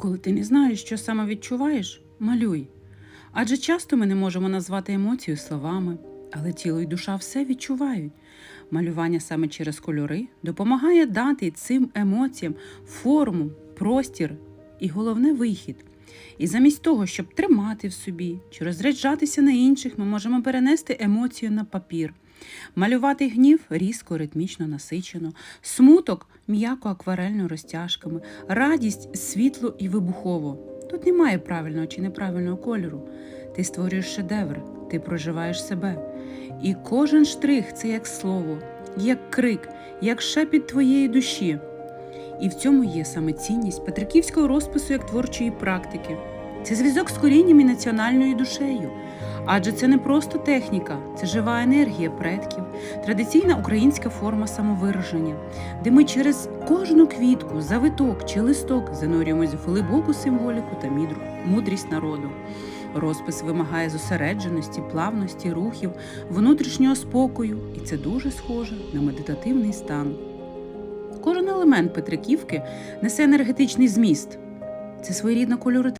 Коли ти не знаєш, що саме відчуваєш, малюй. Адже часто ми не можемо назвати емоцію словами, але тіло і душа все відчувають. Малювання саме через кольори допомагає дати цим емоціям форму, простір і головне вихід. І замість того, щоб тримати в собі чи розряджатися на інших, ми можемо перенести емоцію на папір. Малювати гнів різко, ритмічно насичено, смуток м'яко акварельно розтяжками, радість світло і вибухово. Тут немає правильного чи неправильного кольору. Ти створюєш шедевр, ти проживаєш себе. І кожен штрих це як слово, як крик, як шепіт твоєї душі. І в цьому є саме цінність петриківського розпису як творчої практики. Це зв'язок з корінням і національною душею. Адже це не просто техніка, це жива енергія предків, традиційна українська форма самовираження, де ми через кожну квітку, завиток чи листок занурюємось в глибоку символіку та мудрість народу. Розпис вимагає зосередженості, плавності, рухів, внутрішнього спокою, і це дуже схоже на медитативний стан. Елемент Петриківки несе енергетичний зміст. Це своєрідна кольори